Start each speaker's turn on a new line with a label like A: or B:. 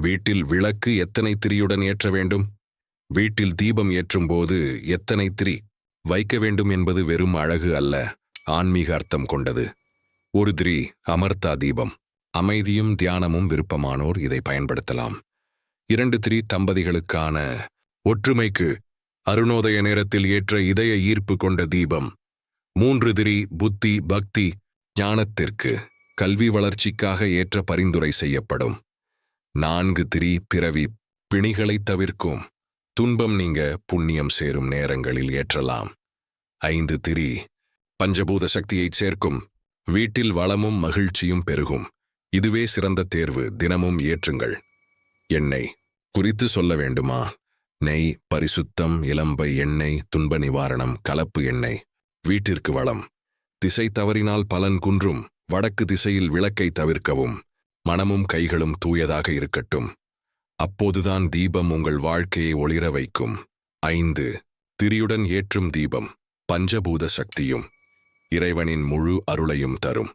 A: வீட்டில் விளக்கு எத்தனை திரியுடன் ஏற்ற வேண்டும்? வீட்டில் தீபம் ஏற்றும் போது எத்தனை திரி வைக்க வேண்டும் என்பது வெறும் அழகு அல்ல ஆன்மீக அர்த்தம் கொண்டது. ஒரு திரி அமர்த்தா தீபம். அமைதியும் தியானமும் விருப்பமானோர் இதை பயன்படுத்தலாம். இரண்டு திரி தம்பதிகளுக்கான ஒற்றுமைக்கு அருணோதய நேரத்தில் ஏற்ற இதய ஈர்ப்பு கொண்ட தீபம். மூன்று திரி புத்தி பக்தி ஞானத்திற்கு கல்வி வளர்ச்சிக்காக ஏற்ற பரிந்துரை செய்யப்படும். நான்கு திரி பிறவி பிணிகளை தவிர்க்கும். துன்பம் நீங்க புண்ணியம் சேரும் நேரங்களில் ஏற்றலாம். ஐந்து திரி பஞ்சபூத சக்தியைச் சேர்க்கும். வீட்டில் வளமும் மகிழ்ச்சியும் பெருகும். இதுவே சிறந்த தேர்வு தினமும் ஏற்றுங்கள். எண்ணெய் குறித்து சொல்ல வேண்டுமா? நெய் பரிசுத்தம் இளம்பை எண்ணெய் துன்ப நிவாரணம் கலப்பு எண்ணெய். வீட்டிற்கு வளம். திசை தவறினால் பலன் குன்றும். வடக்கு திசையில் விளக்கை தவிர்க்கவும். மனமும் கைகளும் தூயதாக இருக்கட்டும். அப்போதுதான் தீபம் உங்கள் வாழ்க்கையை ஒளிர வைக்கும். ஐந்து. திரியுடன் ஏற்றும் தீபம் பஞ்சபூத சக்தியும் இறைவனின் முழு அருளையும் தரும்.